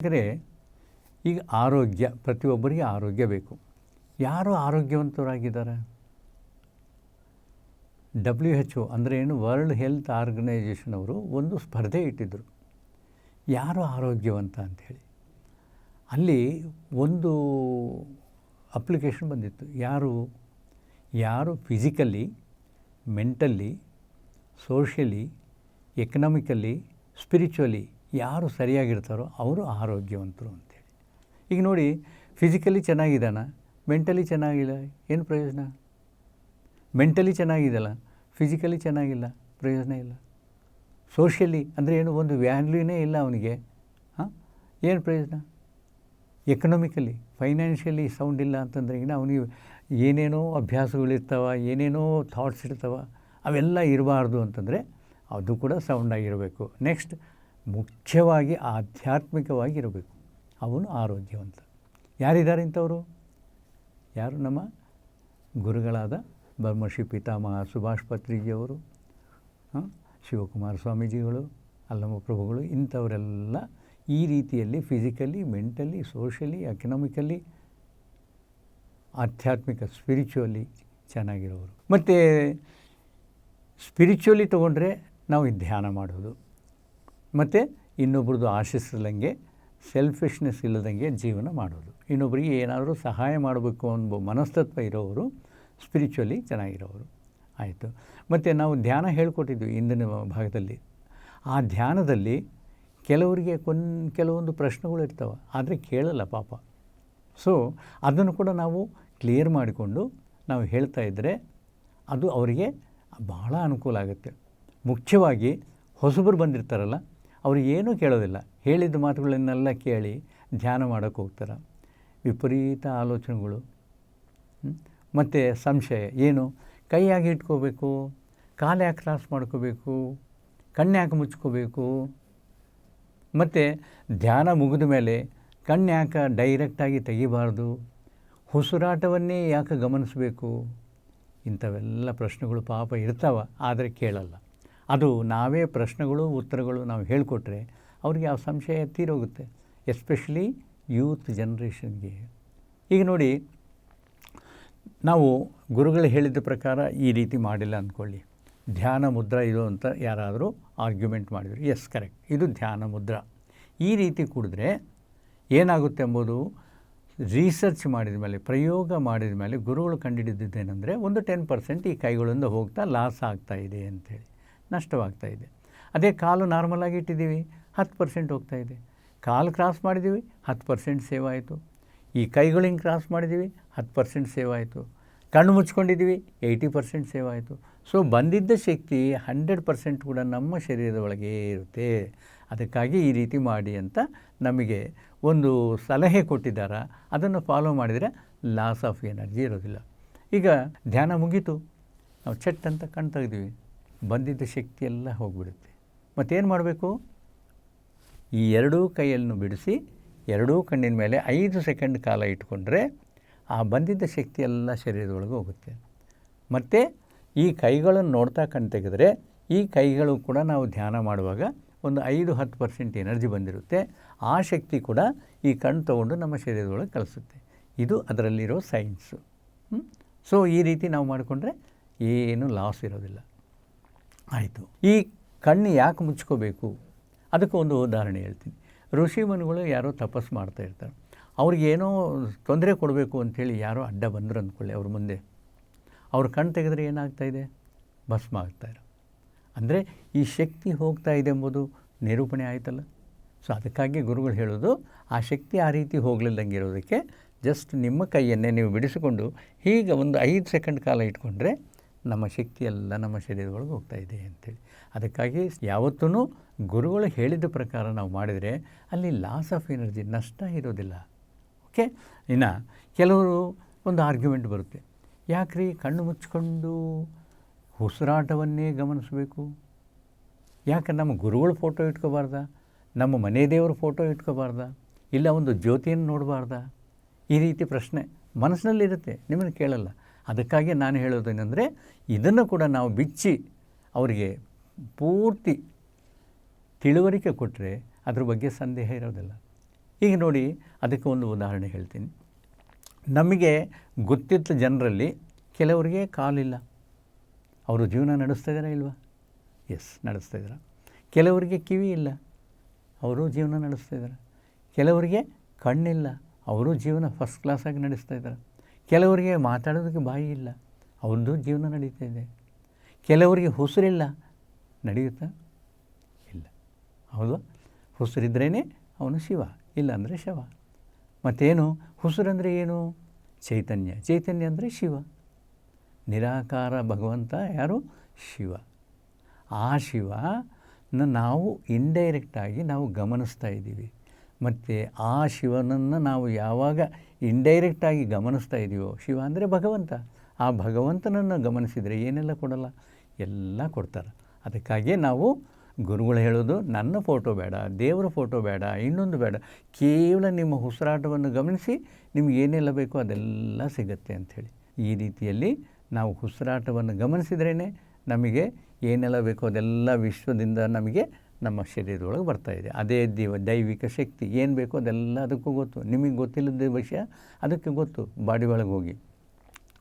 ಯಾಕಂದರೆ ಈಗ ಆರೋಗ್ಯ, ಪ್ರತಿಯೊಬ್ಬರಿಗೆ ಆರೋಗ್ಯ ಬೇಕು. ಯಾರು ಆರೋಗ್ಯವಂತರಾಗಿದ್ದಾರೆ? ಡಬ್ಲ್ಯೂ ಎಚ್ ಒ ಅಂದರೆ ಏನು? ವರ್ಲ್ಡ್ ಹೆಲ್ತ್ ಆರ್ಗನೈಜೇಷನ್ ಅವರು ಒಂದು ಸ್ಪರ್ಧೆ ಇಟ್ಟಿದ್ದರು ಯಾರು ಆರೋಗ್ಯವಂತ ಅಂಥೇಳಿ ಅಲ್ಲಿ ಒಂದು ಅಪ್ಲಿಕೇಶನ್ ಬಂದಿತ್ತು. ಯಾರು? ಯಾರು physically mentally socially economically spiritually ಯಾರು ಸರಿಯಾಗಿರ್ತಾರೋ ಅವರು ಆರೋಗ್ಯವಂತರು ಅಂತೇಳಿ ಈಗ ನೋಡಿ ಫಿಸಿಕಲಿ ಚೆನ್ನಾಗಿದ್ದಾನ? ಮೆಂಟಲಿ ಚೆನ್ನಾಗಿಲ್ಲ? ಏನು ಪ್ರಯೋಜನ? ಮೆಂಟಲಿ ಚೆನ್ನಾಗಿದೆಯಲ್ಲ? ಫಿಸಿಕಲಿ ಚೆನ್ನಾಗಿಲ್ಲ? ಪ್ರಯೋಜನ ಇಲ್ಲ. ಸೋಷಿಯಲಿ ಅಂದರೆ ಏನು? ಒಂದು ವ್ಯಾಲ್ಯೂನೇ ಇಲ್ಲ ಅವನಿಗೆ. ಹಾಂ? ಏನು ಪ್ರಯೋಜನ? ಎಕನಾಮಿಕಲಿ ಫೈನಾನ್ಷಿಯಲಿ ಸೌಂಡ್ ಇಲ್ಲ ಅಂತಂದ್ರೆ ಈಗ ಅವನಿಗೆ ಏನೇನೋ ಅಭ್ಯಾಸಗಳಿರ್ತಾವ, ಏನೇನೋ ಥಾಟ್ಸ್ ಇರ್ತಾವ, ಅವೆಲ್ಲ ಇರಬಾರ್ದು ಅಂತಂದರೆ ಅದು ಕೂಡ ಸೌಂಡಾಗಿರಬೇಕು ನೆಕ್ಸ್ಟ್ ಮುಖ್ಯವಾಗಿ ಆಧ್ಯಾತ್ಮಿಕವಾಗಿ ಇರಬೇಕು ಅವನು ಆರೋಗ್ಯವಂತ. ಯಾರಿದ್ದಾರೆ ಇಂಥವರು ಯಾರು ನಮ್ಮ ಗುರುಗಳಾದ ಬ್ರಹ್ಮಶ್ರೀ ಪಿತಾಮಹ ಸುಭಾಷ್ ಪತ್ರಿಜಿಯವರು ಶಿವಕುಮಾರ ಸ್ವಾಮೀಜಿಗಳು ಅಲ್ಲಮ್ಮ ಪ್ರಭುಗಳು ಇಂಥವರೆಲ್ಲ ಈ ರೀತಿಯಲ್ಲಿ ಫಿಸಿಕಲಿ, ಮೆಂಟಲಿ ಸೋಷಲಿ ಎಕನಾಮಿಕಲಿ, ಆಧ್ಯಾತ್ಮಿಕ, ಸ್ಪಿರಿಚುವಲಿ ಚೆನ್ನಾಗಿರೋರು. ಮತ್ತು ಸ್ಪಿರಿಚುವಲಿ ತೊಗೊಂಡ್ರೆ ನಾವು ಧ್ಯಾನ ಮಾಡೋದು. ಮತ್ತು ಇನ್ನೊಬ್ರದ್ದು ಆಶಿಸದಂಗೆ ಸೆಲ್ಫಿಶ್ನೆಸ್ ಇಲ್ಲದಂಗೆ ಜೀವನ ಮಾಡೋದು. ಇನ್ನೊಬ್ಬರಿಗೆ ಏನಾದರೂ ಸಹಾಯ ಮಾಡಬೇಕು ಅನ್ನೋ ಮನಸ್ತತ್ವ ಇರೋವರು ಸ್ಪಿರಿಚುವಲಿ ಚೆನ್ನಾಗಿರೋರು ಆಯಿತು. ಮತ್ತು ನಾವು ಧ್ಯಾನ ಹೇಳ್ಕೊಟ್ಟಿದ್ವಿ ಇಂದಿನ ಭಾಗದಲ್ಲಿ. ಆ ಧ್ಯಾನದಲ್ಲಿ ಕೆಲವರಿಗೆ ಕೊನ್, ಕೆಲವೊಂದು ಪ್ರಶ್ನೆಗಳು ಇರ್ತವೆ, ಆದರೆ ಕೇಳಲ್ಲ ಪಾಪ. ಸೊ ಅದನ್ನು ಕೂಡ ನಾವು ಕ್ಲಿಯರ್ ಮಾಡಿಕೊಂಡು ನಾವು ಹೇಳ್ತಾ ಇದ್ದರೆ ಅದು ಅವರಿಗೆ ಬಹಳ ಅನುಕೂಲ ಆಗುತ್ತೆ. ಮುಖ್ಯವಾಗಿ ಹೊಸಬರು ಬಂದಿರ್ತಾರಲ್ಲ ಅವರು ಏನೂ ಕೇಳೋದಿಲ್ಲ. ಹೇಳಿದ ಮಾತುಗಳನ್ನೆಲ್ಲ ಕೇಳಿ ಧ್ಯಾನ ಮಾಡೋಕ್ಕೆ ಹೋಗ್ತಾರೆ. ವಿಪರೀತ ಆಲೋಚನೆಗಳು. ಮತ್ತು ಸಂಶಯ. ಏನು? ಕೈ ಯಾಕೆ ಇಟ್ಕೋಬೇಕು, ಕಾಲು ಯಾಕೆ ಕ್ರಾಸ್ ಮಾಡ್ಕೋಬೇಕು, ಕಣ್ಣು ಯಾಕೆ ಮುಚ್ಕೋಬೇಕು? ಮತ್ತು ಧ್ಯಾನ ಮುಗಿದ ಮೇಲೆ ಕಣ್ಣು ಯಾಕೆ ಡೈರೆಕ್ಟಾಗಿ ತೆಗಿಬಾರ್ದು? ಉಸಿರಾಟವನ್ನೇ ಯಾಕೆ ಗಮನಿಸಬೇಕು? ಇಂಥವೆಲ್ಲ ಪ್ರಶ್ನೆಗಳು ಪಾಪ ಇರ್ತಾವ, ಆದರೆ ಕೇಳಲ್ಲ. ಅದು ನಾವೇ ಪ್ರಶ್ನೆಗಳು, ಉತ್ತರಗಳು ನಾವು ಹೇಳಿಕೊಟ್ರೆ ಅವ್ರಿಗೆ ಆ ಸಂಶಯ ತೀರೋಗುತ್ತೆ, ಎಸ್ಪೆಷಲಿ ಯೂತ್ ಜನ್ರೇಷನ್ಗೆ. ಈಗ ನೋಡಿ, ನಾವು ಗುರುಗಳು ಹೇಳಿದ ಪ್ರಕಾರ ಈ ರೀತಿ ಮಾಡಿಲ್ಲ ಅಂದ್ಕೊಳ್ಳಿ. ಧ್ಯಾನ ಮುದ್ರಾ ಇದು ಅಂತ ಯಾರಾದರೂ ಆರ್ಗ್ಯುಮೆಂಟ್ ಮಾಡಿದರು. ಎಸ್ ಕರೆಕ್ಟ್ ಇದು ಧ್ಯಾನ ಮುದ್ರಾ. ಈ ರೀತಿ ಕುಡಿದ್ರೆ ಏನಾಗುತ್ತೆ ಎಂಬುದು ರಿಸರ್ಚ್ ಮಾಡಿದ ಮೇಲೆ, ಪ್ರಯೋಗ ಮಾಡಿದ ಮೇಲೆ ಗುರುಗಳು ಕಂಡುಹಿಡಿದಿದ್ದೇನೆಂದರೆ ಒಂದು ಟೆನ್ ಪರ್ಸೆಂಟ್ ಈ ಕೈಗಳಿಂದ ಹೋಗ್ತಾ ಲಾಸ್ ಆಗ್ತಾ ಇದೆ ಅಂಥೇಳಿ. ನಷ್ಟವಾಗ್ತಾ ಇದೆ. ಅದೇ ಕಾಲು ನಾರ್ಮಲಾಗಿ ಇಟ್ಟಿದ್ದೀವಿ, ಹತ್ತು ಪರ್ಸೆಂಟ್ ಹೋಗ್ತಾ ಇದೆ. ಕಾಲು ಕ್ರಾಸ್ ಮಾಡಿದ್ದೀವಿ, ಹತ್ತು ಪರ್ಸೆಂಟ್ ಸೇವ್ ಆಯಿತು. ಈ ಕೈಗಳು ಹಿಂಗೆ ಕ್ರಾಸ್ ಮಾಡಿದ್ದೀವಿ, ಹತ್ತು ಪರ್ಸೆಂಟ್ ಸೇವ್ ಆಯಿತು. ಕಣ್ಣು ಮುಚ್ಕೊಂಡಿದ್ದೀವಿ ಏಯ್ಟಿ ಪರ್ಸೆಂಟ್ ಸೇವ್ ಆಯಿತು. ಸೊ ಬಂದಿದ್ದ ಶಕ್ತಿ ಹಂಡ್ರೆಡ್ ಪರ್ಸೆಂಟ್ ಕೂಡ ನಮ್ಮ ಶರೀರದ ಒಳಗೆ ಇರುತ್ತೆ. ಅದಕ್ಕಾಗಿ ಈ ರೀತಿ ಮಾಡಿ ಅಂತ ನಮಗೆ ಒಂದು ಸಲಹೆ ಕೊಟ್ಟಿದ್ದಾರೆ. ಅದನ್ನು ಫಾಲೋ ಮಾಡಿದರೆ ಲಾಸ್ ಆಫ್ ಎನರ್ಜಿ ಇರೋದಿಲ್ಲ. ಈಗ ಧ್ಯಾನ ಮುಗೀತು. ನಾವು ಚಟ್ ಅಂತ ಕಣ್ ಬಂದಿದ್ದ ಶಕ್ತಿ ಎಲ್ಲ ಹೋಗಿಬಿಡುತ್ತೆ. ಮತ್ತೇನು ಮಾಡಬೇಕು? ಈ ಎರಡೂ ಕೈಯನ್ನು ಬಿಡಿಸಿ, ಎರಡೂ ಕಣ್ಣಿನ ಮೇಲೆ ಐದು ಸೆಕೆಂಡ್ ಕಾಲ ಇಟ್ಕೊಂಡ್ರೆ ಆ ಬಂದಿದ್ದ ಶಕ್ತಿ ಎಲ್ಲ ಶರೀರದೊಳಗೆ ಹೋಗುತ್ತೆ. ಮತ್ತು ಈ ಕೈಗಳನ್ನು ನೋಡ್ತಾ ಕಣ್ ತೆಗೆದರೆ ಈ ಕೈಗಳು ಕೂಡ ನಾವು ಧ್ಯಾನ ಮಾಡುವಾಗ ಒಂದು ಐದು ಹತ್ತು ಪರ್ಸೆಂಟ್ ಎನರ್ಜಿ ಬಂದಿರುತ್ತೆ. ಆ ಶಕ್ತಿ ಕೂಡ ಈ ಕಣ್ಣು ತಗೊಂಡು ನಮ್ಮ ಶರೀರದೊಳಗೆ ಕಲಿಸುತ್ತೆ. ಇದು ಅದರಲ್ಲಿರೋ ಸೈನ್ಸು. ಸೊ ಈ ರೀತಿ ನಾವು ಮಾಡಿಕೊಂಡ್ರೆ ಏನು ಲಾಸ್ ಇರೋದಿಲ್ಲ. ಆಯಿತು. ಈ ಕಣ್ಣು ಯಾಕೆ ಮುಚ್ಕೋಬೇಕು? ಅದಕ್ಕೆ ಒಂದು ಉದಾಹರಣೆ ಹೇಳ್ತೀನಿ. ಋಷಿ ಮನುಗಳು ಯಾರೋ ತಪಸ್ಸು ಮಾಡ್ತಾ ಇರ್ತಾರೆ. ಅವ್ರಿಗೇನೋ ತೊಂದರೆ ಕೊಡಬೇಕು ಅಂಥೇಳಿ ಯಾರೋ ಅಡ್ಡ ಬಂದರು ಅಂದ್ಕೊಳ್ಳಿ ಅವ್ರ ಮುಂದೆ. ಅವ್ರ ಕಣ್ಣು ತೆಗೆದ್ರೆ ಏನಾಗ್ತಾಯಿದೆ ಭಸ್ಮ ಆಗ್ತಾಯಿರೋ ಅಂದರೆ ಈ ಶಕ್ತಿ ಹೋಗ್ತಾ ಇದೆ ಎಂಬುದು ನಿರೂಪಣೆ ಆಯಿತಲ್ಲ? ಸೊ ಅದಕ್ಕಾಗಿ ಗುರುಗಳು ಹೇಳೋದು, ಆ ಶಕ್ತಿ ಆ ರೀತಿ ಹೋಗಲಿಲ್ಲದಂಗೆ ಇರೋದಕ್ಕೆ ಜಸ್ಟ್ ನಿಮ್ಮ ಕೈಯನ್ನೇ ನೀವು ಬಿಡಿಸಿಕೊಂಡು ಹೀಗೆ ಒಂದು ಐದು ಸೆಕೆಂಡ್ ಕಾಲ ಇಟ್ಕೊಂಡ್ರೆ ನಮ್ಮ ಶಕ್ತಿ ಎಲ್ಲ ನಮ್ಮ ಶರೀರದೊಳಗೆ ಹೋಗ್ತಾ ಇದೆ ಅಂಥೇಳಿ ಅದಕ್ಕಾಗಿ ಯಾವತ್ತೂ ಗುರುಗಳು ಹೇಳಿದ ಪ್ರಕಾರ ನಾವು ಮಾಡಿದರೆ ಅಲ್ಲಿ ಲಾಸ್ ಆಫ್ ಎನರ್ಜಿ ನಷ್ಟ ಇರೋದಿಲ್ಲ. ಓಕೆ ಇನ್ನು ಕೆಲವರು ಒಂದು ಆರ್ಗ್ಯುಮೆಂಟ್ ಬರುತ್ತೆ. ಯಾಕ್ರಿ ಕಣ್ಣು ಮುಚ್ಕೊಂಡು ಉಸಿರಾಟವನ್ನೇ ಗಮನಿಸಬೇಕು? ಯಾಕೆ ನಮ್ಮ ಗುರುಗಳ ಫೋಟೋ ಇಟ್ಕೋಬಾರ್ದ? ನಮ್ಮ ಮನೆ ದೇವರ ಫೋಟೋ ಇಟ್ಕೋಬಾರ್ದ? ಇಲ್ಲ ಒಂದು ಜ್ಯೋತಿಯನ್ನು ನೋಡಬಾರ್ದ? ಈ ರೀತಿ ಪ್ರಶ್ನೆ ಮನಸ್ಸಿನಲ್ಲಿರುತ್ತೆ, ನಿಮ್ಮನ್ನು ಕೇಳಲ್ಲ. ಅದಕ್ಕಾಗಿ ನಾನು ಹೇಳೋದೇನೆಂದರೆ ಇದನ್ನು ಕೂಡ ನಾವು ಬಿಚ್ಚಿ ಅವರಿಗೆ ಪೂರ್ತಿ ತಿಳುವಳಿಕೆ ಕೊಟ್ಟರೆ ಅದ್ರ ಬಗ್ಗೆ ಸಂದೇಹ ಇರೋದಿಲ್ಲ. ಈಗ ನೋಡಿ ಅದಕ್ಕೆ ಒಂದು ಉದಾಹರಣೆ ಹೇಳ್ತೀನಿ. ನಮಗೆ ಗೊತ್ತಿದ್ದ ಜನರಲ್ಲಿ ಕೆಲವರಿಗೆ ಕಾಲಿಲ್ಲ. ಅವರು ಜೀವನ ನಡೆಸ್ತಾ ಇದ್ದಾರಾ ಇಲ್ವಾ? ಎಸ್ ನಡೆಸ್ತಾ ಇದ್ದಾರೆ. ಕೆಲವರಿಗೆ ಕಿವಿ ಇಲ್ಲ. ಅವರು ಜೀವನ ನಡೆಸ್ತಾ ಇದ್ದಾರೆ? ಕೆಲವರಿಗೆ ಕಣ್ಣಿಲ್ಲ. ಅವರು ಜೀವನ ಫಸ್ಟ್ ಕ್ಲಾಸಾಗಿ ನಡೆಸ್ತಾ ಇದ್ದಾರೆ? ಕೆಲವರಿಗೆ ಮಾತಾಡೋದಕ್ಕೆ ಬಾಯಿ ಇಲ್ಲ. ಅವ್ರದ್ದು ಜೀವನ ನಡೀತಾ ಇದೆ. ಕೆಲವರಿಗೆ ಹುಸಿರಿಲ್ಲ ನಡೆಯುತ್ತಾ ಇಲ್ಲ. ಹೌದು? ಹುಸಿರಿದ್ರೇ ಅವನು ಶಿವ ಇಲ್ಲ ಅಂದರೆ ಶವ. ಮತ್ತೇನು? ಹುಸುರಂದರೆ ಏನು? ಚೈತನ್ಯ. ಚೈತನ್ಯ ಅಂದರೆ ಶಿವ. ನಿರಾಕಾರ ಭಗವಂತ ಯಾರು? ಶಿವ. ಆ ಶಿವ ನಾವು ಇಂಡೈರೆಕ್ಟಾಗಿ ನಾವು ಗಮನಿಸ್ತಾ ಇದ್ದೀವಿ. ಮತ್ತು ಆ ಶಿವನನ್ನು ನಾವು ಯಾವಾಗ ಇಂಡೈರೆಕ್ಟಾಗಿ ಗಮನಿಸ್ತಾ ಇದೆಯೋ ಶಿವ ಅಂದರೆ ಭಗವಂತ. ಆ ಭಗವಂತನನ್ನು ಗಮನಿಸಿದರೆ ಏನೆಲ್ಲ ಕೊಡಲ್ಲ? ಎಲ್ಲ ಕೊಡ್ತಾರೆ. ಅದಕ್ಕಾಗಿಯೇ ನಾವು ಗುರುಗಳು ಹೇಳೋದು, ನನ್ನ ಫೋಟೋ ಬೇಡ, ದೇವರ ಫೋಟೋ ಬೇಡ, ಇನ್ನೊಂದು ಬೇಡ. ಕೇವಲ ನಿಮ್ಮ ಉಸಿರಾಟವನ್ನು ಗಮನಿಸಿ ನಿಮ್ಗೆ ಏನೆಲ್ಲ ಬೇಕೋ ಅದೆಲ್ಲ ಸಿಗುತ್ತೆ ಅಂಥೇಳಿ. ಈ ರೀತಿಯಲ್ಲಿ ನಾವು ಉಸಿರಾಟವನ್ನು ಗಮನಿಸಿದ್ರೇ ನಮಗೆ ಏನೆಲ್ಲ ಬೇಕೋ ಅದೆಲ್ಲ ವಿಶ್ವದಿಂದ ನಮಗೆ ನಮ್ಮ ಶರೀರದೊಳಗೆ ಬರ್ತಾ ಇದೆ. ಅದೇ ದೈವ, ದೈವಿಕ ಶಕ್ತಿ, ಏನು ಬೇಕೋ ಅದೆಲ್ಲ ಅದಕ್ಕೂ ಗೊತ್ತು. ನಿಮಗೆ ಗೊತ್ತಿಲ್ಲದ ವಿಷಯ ಅದಕ್ಕೆ ಗೊತ್ತು. ಬಾಡಿ ಒಳಗೆ ಹೋಗಿ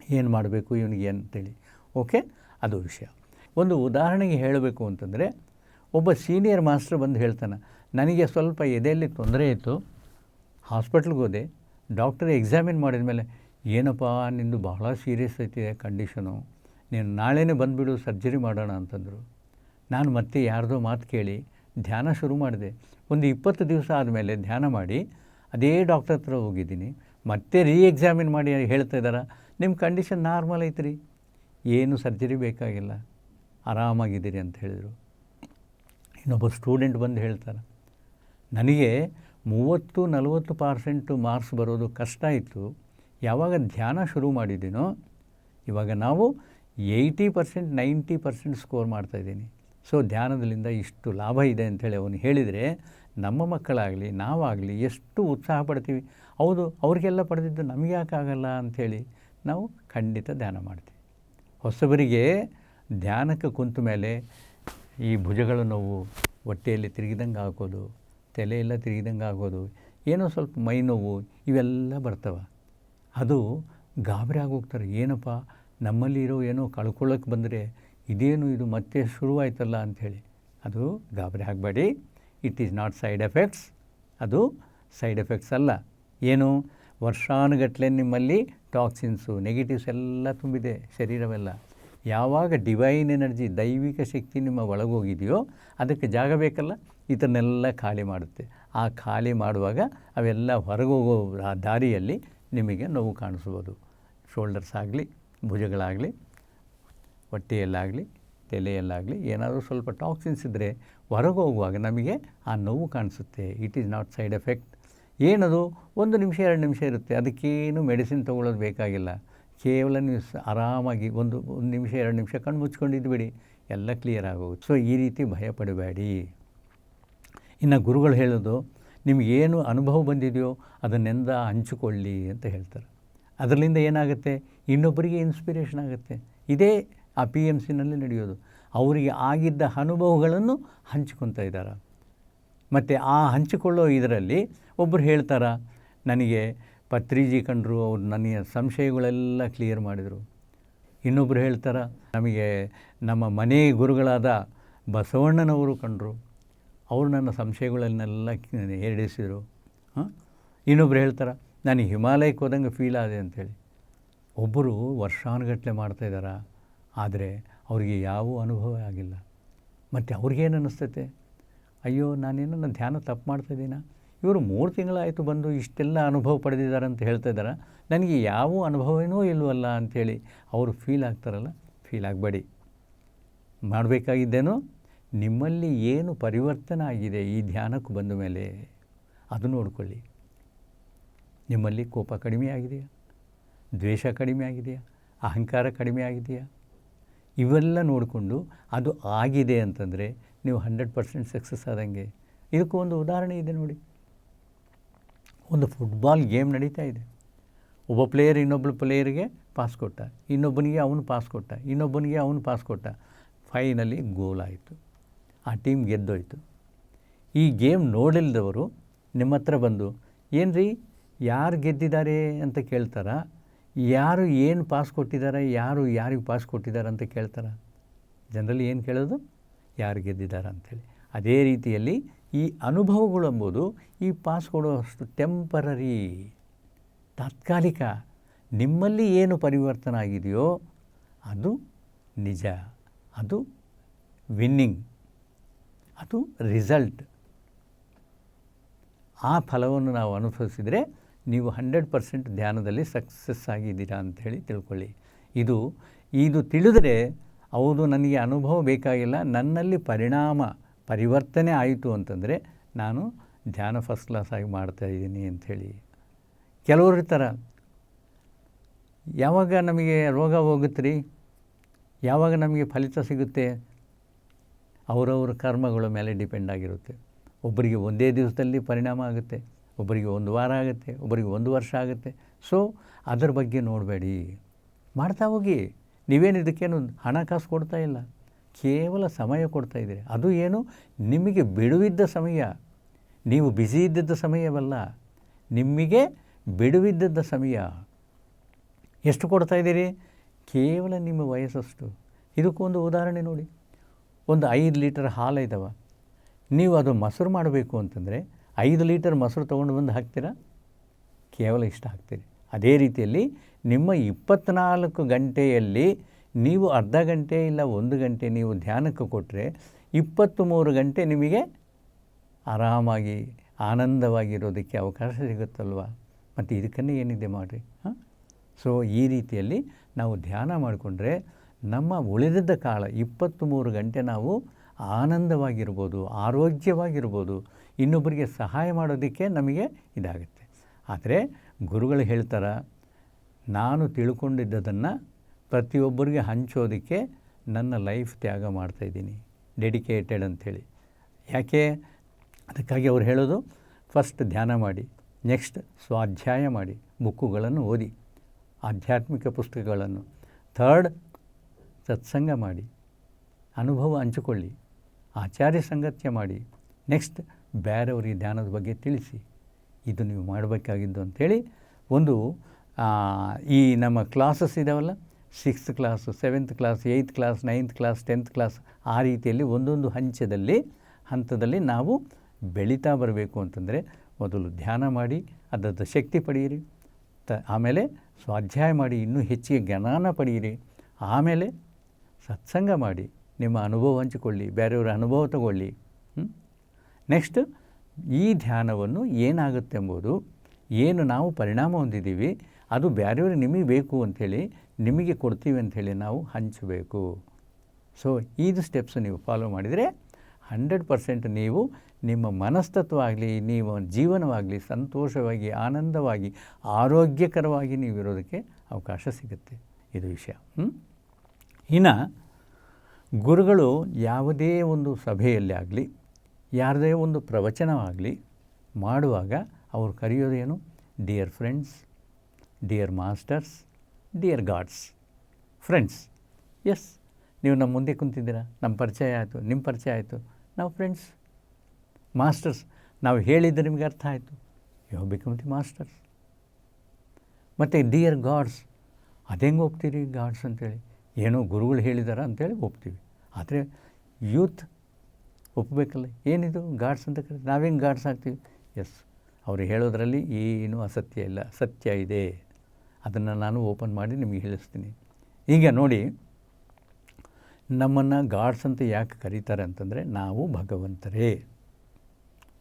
ಏನು ಮಾಡಬೇಕು ಇವನಿಗೆ ಅಂತೇಳಿ. ಓಕೆ? ಅದು ವಿಷಯ. ಒಂದು ಉದಾಹರಣೆಗೆ ಹೇಳಬೇಕು ಅಂತಂದರೆ, ಒಬ್ಬ ಸೀನಿಯರ್ ಮಾಸ್ಟರ್ ಬಂದು ಹೇಳ್ತಾನೆ, ನನಗೆ ಸ್ವಲ್ಪ ಎದೆಯಲ್ಲಿ ತೊಂದರೆ ಇತ್ತು, ಹಾಸ್ಪಿಟ್ಲ್ಗೆ ಹೋದೆ, ಡಾಕ್ಟರ್ ಎಕ್ಸಾಮಿನ್ ಮಾಡಿದ ಮೇಲೆ, ಏನಪ್ಪ ನಿಂದು ಬಹಳ ಸೀರಿಯಸ್ ಐತಿದೆ ಕಂಡೀಷನು, ನೀನು ನಾಳೆನೇ ಬಂದುಬಿಡು ಸರ್ಜರಿ ಮಾಡೋಣ ಅಂತಂದರು. ನಾನು ಮತ್ತೆ ಯಾರ್ದೋ ಮಾತು ಕೇಳಿ ಧ್ಯಾನ ಶುರು ಮಾಡಿದೆ. ಒಂದು ಇಪ್ಪತ್ತು ದಿವಸ ಆದಮೇಲೆ ಧ್ಯಾನ ಮಾಡಿ ಅದೇ ಡಾಕ್ಟರ್ ಹತ್ರ ಹೋಗಿದ್ದೀನಿ. ಮತ್ತೆ ರೀ ಎಕ್ಸಾಮಿನ್ ಮಾಡಿ ಹೇಳ್ತಾ ಇದ್ದಾರೆ? ನಿಮ್ಮ ಕಂಡೀಷನ್ ನಾರ್ಮಲ್ ಐತ್ರಿ. ಏನು ಸರ್ಜರಿ ಬೇಕಾಗಿಲ್ಲ. ಆರಾಮಾಗಿದ್ದೀರಿ ಅಂತ ಹೇಳಿದರು. ಇನ್ನೊಬ್ಬ ಸ್ಟೂಡೆಂಟ್ ಬಂದು ಹೇಳ್ತಾರೆ, ನನಗೆ ಮೂವತ್ತು, ನಲವತ್ತು ಪರ್ಸೆಂಟು ಮಾರ್ಕ್ಸ್ ಬರೋದು ಕಷ್ಟ ಇತ್ತು. ಯಾವಾಗ ಧ್ಯಾನ ಶುರು ಮಾಡಿದ್ದೀನೋ, ಇವಾಗ ನಾವು eighty percent ninety percent score ಮಾಡ್ತಾಯಿದ್ದೀನಿ ಸೊ ಧ್ಯಾನದಲ್ಲಿಂದ ಇಷ್ಟು ಲಾಭ ಇದೆ ಅಂಥೇಳಿ ಅವನು ಹೇಳಿದರೆ, ನಮ್ಮ ಮಕ್ಕಳಾಗಲಿ, ನಾವಾಗಲಿ ಎಷ್ಟು ಉತ್ಸಾಹ ಪಡ್ತೀವಿ. ಹೌದು, ಅವ್ರಿಗೆಲ್ಲ ಪಡೆದಿದ್ದು ನಮಗೆ ಯಾಕಾಗಲ್ಲ ಅಂಥೇಳಿ ನಾವು ಖಂಡಿತ ಧ್ಯಾನ ಮಾಡ್ತೀವಿ. ಹೊಸಬರಿಗೆ ಧ್ಯಾನಕ್ಕೆ ಕುಂತ ಮೇಲೆ ಈ ಭುಜಗಳ ನೋವು ಹೊಟ್ಟೆಯಲ್ಲಿ ತಿರುಗಿದಂಗೆ ಆಗೋದು ತಲೆಯೆಲ್ಲ ತಿರುಗಿದಂಗೆ ಆಗೋದು ಏನೋ ಸ್ವಲ್ಪ ಮೈ ನೋವು ಇವೆಲ್ಲ ಬರ್ತವೆ. ಅದು ಗಾಬರಿ ಆಗೋಗ್ತಾರೆ. ಏನಪ್ಪ, ನಮ್ಮಲ್ಲಿರೋ ಏನೋ ಕಳ್ಕೊಳ್ಳೋಕೆ ಬಂದರೆ ಇದೇನು ಇದು ಮತ್ತೆ ಶುರುವಾಯ್ತಲ್ಲ ಅಂಥೇಳಿ. ಅದು ಗಾಬರಿ ಆಗಬೇಡಿ. It is not side effects ಅದು ಸೈಡ್ ಎಫೆಕ್ಟ್ಸ್ ಅಲ್ಲ. ಏನು? ವರ್ಷಾನುಗಟ್ಟಲೆ ನಿಮ್ಮಲ್ಲಿ ಟಾಕ್ಸಿನ್ಸು ನೆಗೆಟಿವ್ಸ್ ಎಲ್ಲ ತುಂಬಿದೆ ಶರೀರವೆಲ್ಲ. ಯಾವಾಗ ಡಿವೈನ್ ಎನರ್ಜಿ ದೈವಿಕ ಶಕ್ತಿ ನಿಮ್ಮ ಒಳಗೋಗಿದೆಯೋ ಅದಕ್ಕೆ ಜಾಗ ಬೇಕಲ್ಲ? ಇದನ್ನೆಲ್ಲ ಖಾಲಿ ಮಾಡುತ್ತೆ. ಆ ಖಾಲಿ ಮಾಡುವಾಗ ಅವೆಲ್ಲ ಹೊರಗೋಗೋ ಆ ದಾರಿಯಲ್ಲಿ ನಿಮಗೆ ನೋವು ಕಾಣಿಸ್ಬೋದು. ಶೋಲ್ಡರ್ಸ್ ಆಗಲಿ, ಭುಜಗಳಾಗಲಿ ಹೊಟ್ಟೆಯಲ್ಲಾಗಲಿ, ತಲೆಯಲ್ಲಾಗಲಿ, ಏನಾದರೂ ಸ್ವಲ್ಪ ಟಾಕ್ಸಿನ್ಸ್ ಇದ್ದರೆ ಹೊರಗೆ ಹೋಗುವಾಗ ನಮಗೆ ಆ ನೋವು ಕಾಣಿಸುತ್ತೆ. It is not side effect ಏನದು? ಒಂದು ನಿಮಿಷ, ಎರಡು ನಿಮಿಷ ಇರುತ್ತೆ. ಅದಕ್ಕೇನು ಮೆಡಿಸಿನ್ ತೊಗೊಳ್ಳೋದು ಬೇಕಾಗಿಲ್ಲ. ಕೇವಲ ನೀವು ಆರಾಮಾಗಿ ಒಂದು ಒಂದು ನಿಮಿಷ, ಎರಡು ನಿಮಿಷ ಕಣ್ಣು ಮುಚ್ಕೊಂಡಿದ್ಬಿಡಿ ಎಲ್ಲ ಕ್ಲಿಯರ್ ಆಗೋಗುತ್ತೆ. ಸೊ ಈ ರೀತಿ ಭಯ ಪಡಬೇಡಿ ಇನ್ನು ಗುರುಗಳು ಹೇಳೋದು ನಿಮಗೇನು ಅನುಭವ ಬಂದಿದೆಯೋ ಅದನ್ನೆಂದ ಹಂಚಿಕೊಳ್ಳಿ ಅಂತ ಹೇಳ್ತಾರೆ. ಅದರಿಂದ ಏನಾಗುತ್ತೆ? ಇನ್ನೊಬ್ಬರಿಗೆ ಇನ್ಸ್ಪಿರೇಷನ್ ಆಗುತ್ತೆ. ಇದೇ ಆ ಪಿ ಎಂ ಸಿನಲ್ಲಿ ನಡೆಯೋದು. ಅವರಿಗೆ ಆಗಿದ್ದ ಅನುಭವಗಳನ್ನು ಹಂಚ್ಕೊತಾ ಇದ್ದಾರೆ. ಮತ್ತು ಆ ಹಂಚಿಕೊಳ್ಳೋ ಇದರಲ್ಲಿ ಒಬ್ಬರು ಹೇಳ್ತಾರ, ನನಗೆ ಪತ್ರಿಜಿ ಕಂಡರು, ಅವ್ರು ನನ್ನ ಸಂಶಯಗಳೆಲ್ಲ ಕ್ಲಿಯರ್ ಮಾಡಿದರು. ಇನ್ನೊಬ್ಬರು ಹೇಳ್ತಾರೆ, ನಮಗೆ ನಮ್ಮ ಮನೆ ಗುರುಗಳಾದ ಬಸವಣ್ಣನವರು ಕಂಡರು. ಅವರು ನನ್ನ ಸಂಶಯಗಳನ್ನೆಲ್ಲ ಏರಿಸಿದರು ಹಾಂ? ಇನ್ನೊಬ್ರು ಹೇಳ್ತಾರೆ, ನಾನು ಹಿಮಾಲಯಕ್ಕೆ ಹೋದಂಗೆ ಫೀಲ್ ಆದೆ ಅಂಥೇಳಿ ಒಬ್ಬರು ವರ್ಷಾನುಗಟ್ಟಲೆ ಮಾಡ್ತಾಯಿದ್ದಾರೆ ಆದರೆ ಅವರಿಗೆ ಯಾವ ಅನುಭವ ಆಗಿಲ್ಲ. ಮತ್ತು ಅವ್ರಿಗೇನು ಅನ್ನಿಸ್ತೈತೆ ಅಯ್ಯೋ ನಾನೇನನ್ನ ಧ್ಯಾನ ತಪ್ಪು ಮಾಡ್ತಾಯಿದ್ದೀನ ಇವರು ಮೂರು ತಿಂಗಳಾಯಿತು ಬಂದು ಇಷ್ಟೆಲ್ಲ ಅನುಭವ ಪಡೆದಿದ್ದಾರೆ ಅಂತ ಹೇಳ್ತಾ ಇದ್ದಾರೆ? ನನಗೆ ಯಾವ ಅನುಭವನೂ ಇಲ್ಲವಲ್ಲ ಅಂಥೇಳಿ ಅವರು ಫೀಲ್ ಆಗ್ತಾರಲ್ಲ ಫೀಲ್ ಆಗಬೇಡಿ. ಮಾಡಬೇಕಾಗಿದ್ದೇನು? ನಿಮ್ಮಲ್ಲಿ ಏನು ಪರಿವರ್ತನೆ ಆಗಿದೆ ಈ ಧ್ಯಾನಕ್ಕೆ ಬಂದ ಮೇಲೆ? ಅದು ನೋಡಿಕೊಳ್ಳಿ. ನಿಮ್ಮಲ್ಲಿ ಕೋಪ ಕಡಿಮೆ ಆಗಿದೆಯಾ? ದ್ವೇಷ ಕಡಿಮೆ ಆಗಿದೆಯಾ? ಅಹಂಕಾರ ಕಡಿಮೆ ಆಗಿದೆಯಾ? ಇವೆಲ್ಲ ನೋಡಿಕೊಂಡು ಅದು ಆಗಿದೆ ಅಂತಂದರೆ ನೀವು ಹಂಡ್ರೆಡ್ ಪರ್ಸೆಂಟ್ ಸಕ್ಸಸ್ ಆದಂಗೆ. ಇದಕ್ಕೂ ಒಂದು ಉದಾಹರಣೆ ಇದೆ ನೋಡಿ. ಒಂದು ಫುಟ್ಬಾಲ್ ಗೇಮ್ ನಡೀತಾ ಇದೆ. ಒಬ್ಬ ಪ್ಲೇಯರ್ ಇನ್ನೊಬ್ಬ ಪ್ಲೇಯರ್ಗೆ ಪಾಸ್ ಕೊಟ್ಟ. ಇನ್ನೊಬ್ಬನಿಗೆ ಅವನು ಪಾಸ್ ಕೊಟ್ಟ. ಇನ್ನೊಬ್ಬನಿಗೆ ಅವನು ಪಾಸ್ ಕೊಟ್ಟ. ಫೈನಲಿ ಗೋಲ್ ಆಯಿತು. ಆ ಟೀಮ್ ಗೆದ್ದೋಯ್ತು. ಈ ಗೇಮ್ ನೋಡಿಲ್ದವರು ನಿಮ್ಮ ಹತ್ರ ಬಂದು ಏನು ಯಾರು ಗೆದ್ದಿದ್ದಾರೆ? ಅಂತ ಕೇಳ್ತಾರ? ಯಾರು ಏನು ಪಾಸ್ ಕೊಟ್ಟಿದ್ದಾರೆ ಯಾರು ಯಾರಿಗೆ ಪಾಸ್ ಕೊಟ್ಟಿದ್ದಾರೆ ಅಂತ ಕೇಳ್ತಾರೆ? ಜನರಲ್ಲಿ ಏನು ಕೇಳೋದು? ಯಾರು ಗೆದ್ದಿದ್ದಾರೆ ಅಂಥೇಳಿ ಅದೇ ರೀತಿಯಲ್ಲಿ ಈ ಅನುಭವಗಳು ಎಂಬುದು ಈ ಪಾಸ್ ಕೊಡುವಷ್ಟು ಟೆಂಪರರಿ ತಾತ್ಕಾಲಿಕ ನಿಮ್ಮಲ್ಲಿ ಏನು ಪರಿವರ್ತನೆ ಆಗಿದೆಯೋ ಅದು ನಿಜ, ಅದು ವಿನ್ನಿಂಗ್ ಅದು ರಿಸಲ್ಟ್ ಆ ಫಲವನ್ನು ನಾವು ಅನುಭವಿಸಿದರೆ ನೀವು ಹಂಡ್ರೆಡ್ ಪರ್ಸೆಂಟ್ ಧ್ಯಾನದಲ್ಲಿ ಸಕ್ಸಸ್ ಆಗಿದ್ದೀರಾ ಅಂಥೇಳಿ ತಿಳ್ಕೊಳ್ಳಿ. ಇದು ಇದು ತಿಳಿದರೆ ಹೌದು, ನನಗೆ ಅನುಭವ ಬೇಕಾಗಿಲ್ಲ, ನನ್ನಲ್ಲಿ ಪರಿಣಾಮ, ಪರಿವರ್ತನೆ ಆಯಿತು ಅಂತಂದರೆ ನಾನು ಧ್ಯಾನ ಫಸ್ಟ್ ಕ್ಲಾಸ್ ಆಗಿ ಮಾಡ್ತಾಯಿದ್ದೀನಿ ಅಂಥೇಳಿ. ಕೆಲವರು ಥರ. ಯಾವಾಗ ನಮಗೆ ರೋಗ ಹೋಗುತ್ತೆ ರೀ ಯಾವಾಗ ನಮಗೆ ಫಲಿತ ಸಿಗುತ್ತೆ? ಅವರವ್ರ ಕರ್ಮಗಳ ಮೇಲೆ ಡಿಪೆಂಡ್ ಆಗಿರುತ್ತೆ. ಒಬ್ಬರಿಗೆ ಒಂದೇ ದಿವಸದಲ್ಲಿ ಪರಿಣಾಮ ಆಗುತ್ತೆ. ಒಬ್ಬರಿಗೆ ಒಂದು ವಾರ ಆಗುತ್ತೆ, ಒಬ್ಬರಿಗೆ ಒಂದು ವರ್ಷ ಆಗುತ್ತೆ. ಸೊ ಅದರ ಬಗ್ಗೆ ನೋಡಬೇಡಿ. ಮಾಡ್ತಾ ಹೋಗಿ. ನೀವೇನು ಇದಕ್ಕೇನು ಹಣಕಾಸು ಕೊಡ್ತಾ ಇಲ್ಲ. ಕೇವಲ ಸಮಯ ಕೊಡ್ತಾ ಇದ್ದೀರಿ. ಅದು ಏನು? ನಿಮಗೆ ಬಿಡುವಿದ್ದ ಸಮಯ. ನೀವು ಬ್ಯುಸಿ ಇದ್ದಿದ್ದ ಸಮಯವಲ್ಲ. ನಿಮಗೆ ಬಿಡುವಿದ್ದದ್ದ ಸಮಯ. ಎಷ್ಟು ಕೊಡ್ತಾ ಇದ್ದೀರಿ? ಕೇವಲ ನಿಮ್ಮ ವಯಸ್ಸಷ್ಟು. ಇದಕ್ಕೊಂದು ಉದಾಹರಣೆ ನೋಡಿ. ಒಂದು ಐದು ಲೀಟರ್ ಹಾಲು ಇದ್ದಾವ ನೀವು ಅದು ಮೊಸರು ಮಾಡಬೇಕು ಅಂತಂದರೆ ಐದು ಲೀಟರ್ ಮೊಸರು ತೊಗೊಂಡು ಬಂದು ಹಾಕ್ತೀರಾ? ಕೇವಲ ಇಷ್ಟ ಹಾಕ್ತೀರಿ. ಅದೇ ರೀತಿಯಲ್ಲಿ ನಿಮ್ಮ ಇಪ್ಪತ್ತ್ನಾಲ್ಕು ಗಂಟೆಯಲ್ಲಿ ನೀವು ಅರ್ಧ ಗಂಟೆ ಇಲ್ಲ ಒಂದು ಗಂಟೆ ನೀವು ಧ್ಯಾನಕ್ಕೆ ಕೊಟ್ಟರೆ ಇಪ್ಪತ್ತು ಮೂರು ಗಂಟೆ ನಿಮಗೆ ಆರಾಮಾಗಿ, ಆನಂದವಾಗಿರೋದಕ್ಕೆ ಅವಕಾಶ ಸಿಗುತ್ತಲ್ವ? ಮತ್ತು ಇದಕ್ಕನ್ನೇ ಏನಿದೆ ಮಾಡಿರಿ, ಹಾಂ? ಸೊ ಈ ರೀತಿಯಲ್ಲಿ ನಾವು ಧ್ಯಾನ ಮಾಡಿಕೊಂಡ್ರೆ ನಮ್ಮ ಉಳಿದಿದ್ದ ಕಾಲ ಇಪ್ಪತ್ತು ಮೂರು ಗಂಟೆ ನಾವು ಆನಂದವಾಗಿರ್ಬೋದು, ಆರೋಗ್ಯವಾಗಿರ್ಬೋದು ಇನ್ನೊಬ್ಬರಿಗೆ ಸಹಾಯ ಮಾಡೋದಕ್ಕೆ ನಮಗೆ ಇದಾಗುತ್ತೆ. ಆದರೆ ಗುರುಗಳು ಹೇಳ್ತಾರೆ, ನಾನು ತಿಳ್ಕೊಂಡಿದ್ದದನ್ನು ಪ್ರತಿಯೊಬ್ಬರಿಗೆ ಹಂಚೋದಕ್ಕೆ ನನ್ನ ಲೈಫ್ ತ್ಯಾಗ ಮಾಡ್ತಾಯಿದ್ದೀನಿ ಡೆಡಿಕೇಟೆಡ್ ಅಂಥೇಳಿ. ಯಾಕೆ? ಅದಕ್ಕಾಗಿ ಅವ್ರು ಹೇಳೋದು, ಫಸ್ಟ್ ಧ್ಯಾನ ಮಾಡಿ, ನೆಕ್ಸ್ಟ್ ಸ್ವಾಧ್ಯಾಯ ಮಾಡಿ, ಬುಕ್ಕುಗಳನ್ನು ಓದಿ, ಆಧ್ಯಾತ್ಮಿಕ ಪುಸ್ತಕಗಳನ್ನು, ಥರ್ಡ್ ಸತ್ಸಂಗ ಮಾಡಿ, ಅನುಭವ ಹಂಚಿಕೊಳ್ಳಿ, ಆಚಾರ್ಯ ಸಂಗತ್ಯ ಮಾಡಿ, ನೆಕ್ಸ್ಟ್ ಬೇರೆಯವರಿಗೆ ಧ್ಯಾನದ ಬಗ್ಗೆ ತಿಳಿಸಿ, ಇದು ನೀವು ಮಾಡಬೇಕಾಗಿದ್ದು ಅಂಥೇಳಿ ಒಂದು ಈ ನಮ್ಮ ಕ್ಲಾಸಸ್ ಇದಾವಲ್ಲ? Sixth class seventh class eighth class ninth class tenth class ಆ ರೀತಿಯಲ್ಲಿ ಒಂದೊಂದು ಹಂಚದಲ್ಲಿ ಹಂತದಲ್ಲಿ ನಾವು ಬೆಳೀತಾ ಬರಬೇಕು ಅಂತಂದರೆ ಮೊದಲು ಧ್ಯಾನ ಮಾಡಿ, ಅದರದ್ದು ಶಕ್ತಿ ಪಡೆಯಿರಿ. ತ, ಆಮೇಲೆ ಸ್ವಾಧ್ಯಾಯ ಮಾಡಿ, ಇನ್ನೂ ಹೆಚ್ಚಿಗೆ ಜ್ಞಾನ ಪಡೆಯಿರಿ. ಆಮೇಲೆ ಸತ್ಸಂಗ ಮಾಡಿ, ನಿಮ್ಮ ಅನುಭವ ಹಂಚಿಕೊಳ್ಳಿ, ಬೇರೆಯವರ ಅನುಭವ ತಗೊಳ್ಳಿ. ನೆಕ್ಸ್ಟ್ ಈ ಧ್ಯಾನವನ್ನು ಏನಾಗುತ್ತೆ ಎಂಬುದು ಏನು ನಾವು ಪರಿಣಾಮ ಹೊಂದಿದ್ದೀವಿ, ಅದು ಬೇರೆಯವ್ರಿಗೆ ನಿಮಗೆ ಬೇಕು ಅಂಥೇಳಿ, ನಿಮಗೆ ಕೊಡ್ತೀವಿ ಅಂಥೇಳಿ ನಾವು ಹಂಚಬೇಕು. ಸೊ ಇದು ಸ್ಟೆಪ್ಸ್ ನೀವು ಫಾಲೋ ಮಾಡಿದರೆ ಹಂಡ್ರೆಡ್ ಪರ್ಸೆಂಟ್ ನೀವು ನಿಮ್ಮ ಮನಸ್ತತ್ವ ಆಗಲಿ, ನೀವು ಜೀವನವಾಗಲಿ, ಸಂತೋಷವಾಗಿ, ಆನಂದವಾಗಿ, ಆರೋಗ್ಯಕರವಾಗಿ ನೀವು ಇರೋದಕ್ಕೆ ಅವಕಾಶ ಸಿಗುತ್ತೆ. ಇದು ವಿಷಯ. ಇನ್ನು ಗುರುಗಳು ಯಾವುದೇ ಒಂದು ಸಭೆಯಲ್ಲಿ ಆಗಲಿ ಯಾರದೇ ಒಂದು ಪ್ರವಚನವಾಗಲಿ ಮಾಡುವಾಗ ಅವರು ಕರೆಯೋದೇನು? Dear friends dear masters dear gods friends S ನೀವು ನಮ್ಮ ಮುಂದೆ ಕುಂತಿದ್ದೀರಾ? ನಮ್ಮ ಪರಿಚಯ ಆಯಿತು, ನಿಮ್ಮ ಪರಿಚಯ ಆಯಿತು. ನಾವು ಫ್ರೆಂಡ್ಸ್ ಮಾಸ್ಟರ್ಸ್ ನಾವು ಹೇಳಿದ್ದು ನಿಮಗೆ ಅರ್ಥ ಆಯಿತು. ಯು ಬಿಕಮ್ ದಿ ಮಾಸ್ಟರ್ಸ್ ಮತ್ತು ಡಿಯರ್ ಗಾಡ್ಸ್ ಅದೆಂಗೆ ಹೋಗ್ತೀರಿ ಗಾಡ್ಸ್ ಅಂತೇಳಿ? ಏನೋ ಗುರುಗಳು ಹೇಳಿದಾರ ಅಂತೇಳಿ ಒಪ್ತೀವಿ ಆದರೆ ಯೂತ್ ಒಪ್ಪಬೇಕಲ್ಲ? ಏನಿದು? ಗಾಡ್ಸ್ ಅಂತ ಕರೆ ನಾವೇನು ಗಾಡ್ಸ್ ಆಗ್ತೀವಿ? ಎಸ್. ಅವರು ಹೇಳೋದ್ರಲ್ಲಿ ಏನೂ ಅಸತ್ಯ ಇಲ್ಲ. ಸತ್ಯ ಇದೆ. ಅದನ್ನು ನಾನು ಓಪನ್ ಮಾಡಿ ನಿಮಗೆ ಹೇಳಿಸ್ತೀನಿ. ಈಗ ನೋಡಿ, ನಮ್ಮನ್ನು ಗಾಡ್ಸ್ ಅಂತ ಯಾಕೆ ಕರೀತಾರೆ ಅಂತಂದರೆ, ನಾವು ಭಗವಂತರೇ.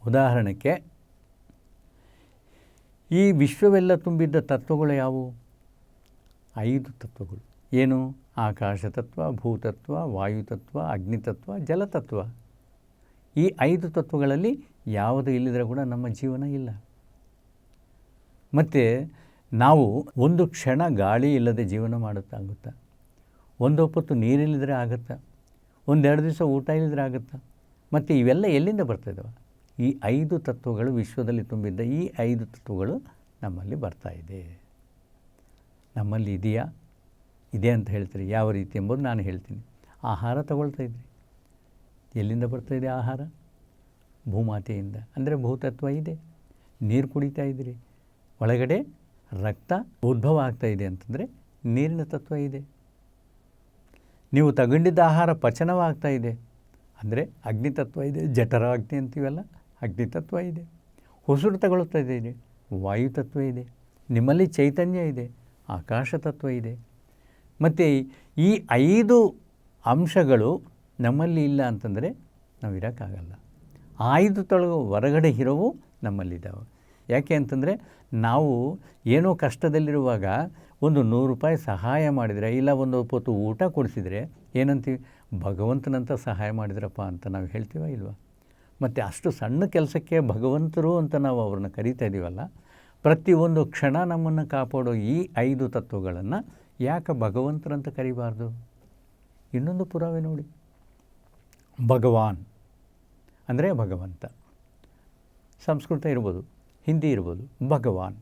ಉದಾಹರಣೆಗೆ, ಈ ವಿಶ್ವವೆಲ್ಲ ತುಂಬಿದ್ದ ತತ್ವಗಳು ಯಾವುವು? ಐದು ತತ್ವಗಳು. ಏನು? ಆಕಾಶ ತತ್ವ ಭೂತತ್ವ, ವಾಯುತತ್ವ, ಅಗ್ನಿತತ್ವ, ಜಲತತ್ವ. ಈ ಐದು ತತ್ವಗಳಲ್ಲಿ ಯಾವುದು ಇಲ್ಲದ್ರೆ ಕೂಡ ನಮ್ಮ ಜೀವನ ಇಲ್ಲ. ಮತ್ತು ನಾವು ಒಂದು ಕ್ಷಣ ಗಾಳಿ ಇಲ್ಲದೆ ಜೀವನ ಮಾಡುತ್ತಾಗುತ್ತೆ? ಒಂದು ಹೊತ್ತು ನೀರಿಲ್ಲದ್ರೆ ಆಗುತ್ತಾ? ಒಂದೆರಡು ದಿವಸ ಊಟ ಇಲ್ಲದ್ರೆ ಆಗುತ್ತಾ? ಮತ್ತು ಇವೆಲ್ಲ ಎಲ್ಲಿಂದ ಬರ್ತಾಯಿದ್ದಾವೆ ಈ ಐದು ತತ್ವಗಳು ವಿಶ್ವದಲ್ಲಿ ತುಂಬಿದ್ದ ಈ ಐದು ತತ್ವಗಳು ನಮ್ಮಲ್ಲಿ ಬರ್ತಾ ಇದೆ. ನಮ್ಮಲ್ಲಿ ಇದೆಯಾ? ಇದೆ ಅಂತ ಹೇಳ್ತೀರಿ. ಯಾವ ರೀತಿ ಎಂಬುದು ನಾನು ಹೇಳ್ತೀನಿ. ಆಹಾರ ತಗೊಳ್ತಾ ಇದ್ರಿ. ಎಲ್ಲಿಂದ ಬರ್ತಾಯಿದೆ ಆಹಾರ? ಭೂಮಾತೆಯಿಂದ. ಅಂದರೆ ಭೂತತ್ವ ಇದೆ. ನೀರು ಕುಡಿತಾ ಇದ್ದೀರಿ. ಒಳಗಡೆ ರಕ್ತ ಉದ್ಭವ ಆಗ್ತಾ ಇದೆ ಅಂತಂದರೆ ನೀರಿನ ತತ್ವ ಇದೆ. ನೀವು ತಗೊಂಡಿದ್ದ ಆಹಾರ ಪಚನವಾಗ್ತಾ ಇದೆ. ಅಂದರೆ ಅಗ್ನಿತತ್ವ ಇದೆ. ಜಠರ ಅಗ್ನಿ ಅಂತೀವಲ್ಲ ಅಗ್ನಿತತ್ವ ಇದೆ. ಉಸಿರು ತಗೊಳ್ತಾ ಇದೆ ವಾಯುತತ್ವ ಇದೆ. ನಿಮ್ಮಲ್ಲಿ ಚೈತನ್ಯ ಇದೆ. ಆಕಾಶ ತತ್ವ ಇದೆ. ಮತ್ತು ಈ ಐದು ಅಂಶಗಳು ನಮ್ಮಲ್ಲಿ ಇಲ್ಲ ಅಂತಂದರೆ ನಾವು ಇರೋಕ್ಕಾಗಲ್ಲ. ಆ ಐದು ತೊಳಗು ಹೊರಗಡೆ ಇರೋವು ನಮ್ಮಲ್ಲಿದ್ದಾವೆ. ಯಾಕೆ ಅಂತಂದರೆ ನಾವು ಏನೋ ಕಷ್ಟದಲ್ಲಿರುವಾಗ ಒಂದು ನೂರು ರೂಪಾಯಿ ಸಹಾಯ ಮಾಡಿದರೆ ಇಲ್ಲ ಒಂದು ಹೊತ್ತು ಊಟ ಕೊಡಿಸಿದರೆ ಏನಂತೀವಿ ಭಗವಂತನಂತ ಸಹಾಯ ಮಾಡಿದ್ರಪ್ಪ ಅಂತ ನಾವು ಹೇಳ್ತೀವ ಇಲ್ವಾ? ಮತ್ತು ಅಷ್ಟು ಸಣ್ಣ ಕೆಲಸಕ್ಕೆ ಭಗವಂತರು ಅಂತ ನಾವು ಅವ್ರನ್ನ ಕರಿತಾ ಇದ್ದೀವಲ್ಲ ಪ್ರತಿಯೊಂದು ಕ್ಷಣ ನಮ್ಮನ್ನು ಕಾಪಾಡೋ ಈ ಐದು ತತ್ವಗಳನ್ನು ಯಾಕೆ ಭಗವಂತರಂತ ಕರಿಬಾರ್ದು? ಇನ್ನೊಂದು ಪುರಾವೆ ನೋಡಿ. ಭಗವಾನ್ ಅಂದರೆ ಭಗವಂತ. ಸಂಸ್ಕೃತ ಇರ್ಬೋದು, ಹಿಂದಿ ಇರ್ಬೋದು, ಭಗವಾನ್.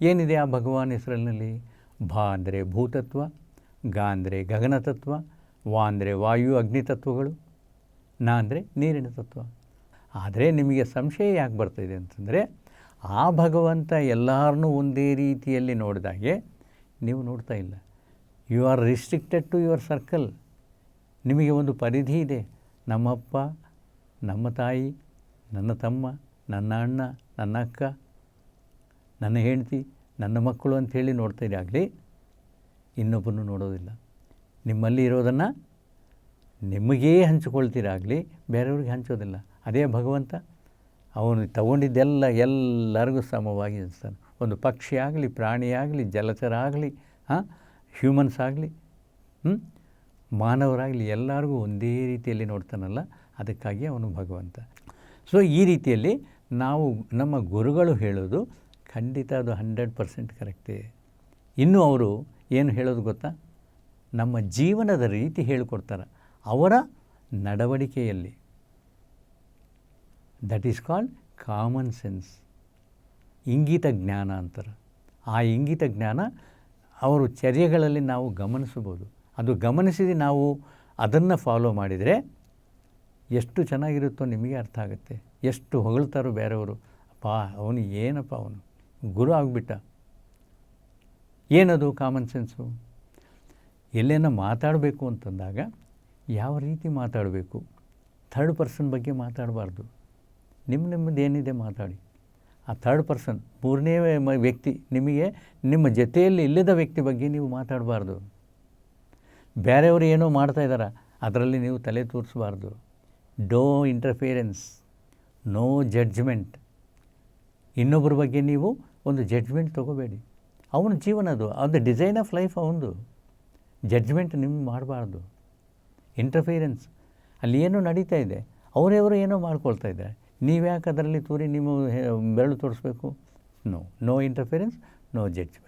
ಏನಿದೆ ಆ ಭಗವಾನ್ ಹೆಸರಿನಲ್ಲಿ? ಭಾ ಅಂದರೆ ಭೂತತ್ವ ಗ ಅಂದರೆ ಗಗನತತ್ವ ವಾ ಅಂದರೆ ವಾಯು ಅಗ್ನಿ ತತ್ವಗಳು ಅಂದರೆ ನೀರಿನ ತತ್ವ. ಆದರೆ ನಿಮಗೆ ಸಂಶಯ ಯಾಕೆ ಬರ್ತಾಯಿದೆ ಅಂತಂದರೆ, ಆ ಭಗವಂತ ಎಲ್ಲರನ್ನೂ ಒಂದೇ ರೀತಿಯಲ್ಲಿ ನೋಡಿದಾಗೆ ನೀವು ನೋಡ್ತಾ ಇಲ್ಲ. You are restricted to your circle ನಿಮಗೆ ಒಂದು ಪರಿಧಿ ಇದೆ. ನಮ್ಮಪ್ಪ, ನಮ್ಮ ತಾಯಿ, ನನ್ನ ತಮ್ಮ, ನನ್ನ ಅಣ್ಣ, ನನ್ನ ಅಕ್ಕ, ನನ್ನ ಹೆಂಡತಿ, ನನ್ನ ಮಕ್ಕಳು ಅಂಥೇಳಿ ನೋಡ್ತಾ ಆಗಲಿ ಇನ್ನೊಬ್ಬರನ್ನು ನೋಡೋದಿಲ್ಲ. ನಿಮ್ಮಲ್ಲಿ ಇರೋದನ್ನು ನಿಮಗೇ ಹಂಚಿಕೊಳ್ತೀರಾಗಲಿ ಬೇರೆಯವ್ರಿಗೆ ಹಂಚೋದಿಲ್ಲ. ಅದೇ ಭಗವಂತ, ಅವನು ತಗೊಂಡಿದ್ದೆಲ್ಲ ಎಲ್ಲರಿಗೂ ಸಮವಾಗಿ ಹಂಚ್ತಾನೆ. ಒಂದು ಪಕ್ಷಿ ಆಗಲಿ ಪ್ರಾಣಿ ಆಗಲಿ ಜಲಚರ ಆಗಲಿ, ಹಾಂ, ಹ್ಯೂಮನ್ಸ್ ಆಗಲಿ ಮಾನವರಾಗಲಿ ಎಲ್ಲರಿಗೂ ಒಂದೇ ರೀತಿಯಲ್ಲಿ ನೋಡ್ತಾನಲ್ಲ, ಅದಕ್ಕಾಗಿ ಅವನು ಭಗವಂತ. ಸೊ ಈ ರೀತಿಯಲ್ಲಿ ನಾವು ನಮ್ಮ ಗುರುಗಳು ಹೇಳೋದು ಖಂಡಿತ ಅದು ಹಂಡ್ರೆಡ್ ಪರ್ಸೆಂಟ್ ಕರೆಕ್ಟೇ. ಇನ್ನು ಅವರು ಏನು ಹೇಳೋದು ಗೊತ್ತಾ? ನಮ್ಮ ಜೀವನದ ರೀತಿ ಹೇಳಿಕೊಡ್ತಾರೆ. ಅವರ ನಡವಳಿಕೆಯಲ್ಲಿ. That is called common sense ಇಂಗಿತ ಜ್ಞಾನ ಅಂತಾರೆ. ಆ ಇಂಗಿತ ಜ್ಞಾನ ಅವರು ಚರ್ಯಗಳಲ್ಲಿ ನಾವು ಗಮನಿಸ್ಬೋದು ಅದು ಗಮನಿಸಿದ ನಾವು ಅದನ್ನು ಫಾಲೋ ಮಾಡಿದರೆ ಎಷ್ಟು ಚೆನ್ನಾಗಿರುತ್ತೋ ನಿಮಗೆ ಅರ್ಥ ಆಗುತ್ತೆ. ಎಷ್ಟು ಹೊಗಳ್ತಾರೋ ಬೇರೆಯವರು, ಅಪ್ಪ, ಅವನು ಏನಪ್ಪ ಅವನು? ಗುರು ಆಗಿಬಿಟ್ಟ. ಏನದು ಕಾಮನ್ ಸೆನ್ಸು ಎಲ್ಲೇನ ಮಾತಾಡಬೇಕು ಅಂತಂದಾಗ ಯಾವ ರೀತಿ ಮಾತಾಡಬೇಕು? ಥರ್ಡ್ ಪರ್ಸನ್ ಬಗ್ಗೆ ಮಾತಾಡಬಾರ್ದು. ನಿಮ್ಮ ನಿಮ್ಮದು ಏನಿದೆ ಮಾತಾಡಿ. ಆ ಥರ್ಡ್ ಪರ್ಸನ್ ಮೂರನೇ ವ್ಯಕ್ತಿ ನಿಮಗೆ ನಿಮ್ಮ ಜೊತೆಯಲ್ಲಿ ಇಲ್ಲದ ವ್ಯಕ್ತಿ ಬಗ್ಗೆ ನೀವು ಮಾತಾಡಬಾರ್ದು. ಬೇರೆಯವರು ಏನೋ ಮಾಡ್ತಾ ಇದ್ದಾರೆ ಅದರಲ್ಲಿ ನೀವು ತಲೆ ತೋರಿಸಬಾರ್ದು. ಡೋ ಇಂಟರ್ಫಿಯರೆನ್ಸ್ ನೋ ಜಡ್ಜ್ಮೆಂಟ್ ಇನ್ನೊಬ್ಬರ ಬಗ್ಗೆ ನೀವು ಒಂದು ಜಡ್ಜ್ಮೆಂಟ್ ತೊಗೋಬೇಡಿ. ಅವನ ಜೀವನ ಅದು ಅದು ಡಿಸೈನ್ ಆಫ್ ಲೈಫ್ ಅವನದು ಜಡ್ಜ್ಮೆಂಟ್ ನಿಮ್ಗೆ ಮಾಡಬಾರ್ದು. ಇಂಟರ್ಫಿಯರೆನ್ಸ್ ಅಲ್ಲಿ ಏನೋ ನಡೀತಾ ಇದೆ ಅವರೇವರು ಏನೋ ಮಾಡ್ಕೊಳ್ತಾ ಇದ್ದಾರೆ. ನೀವು ಯಾಕೆ ಅದರಲ್ಲಿ ತೂರಿ ನಿಮ್ಮ ಬೆರಳು ತೋರಿಸ್ಬೇಕು? No no interference no judgement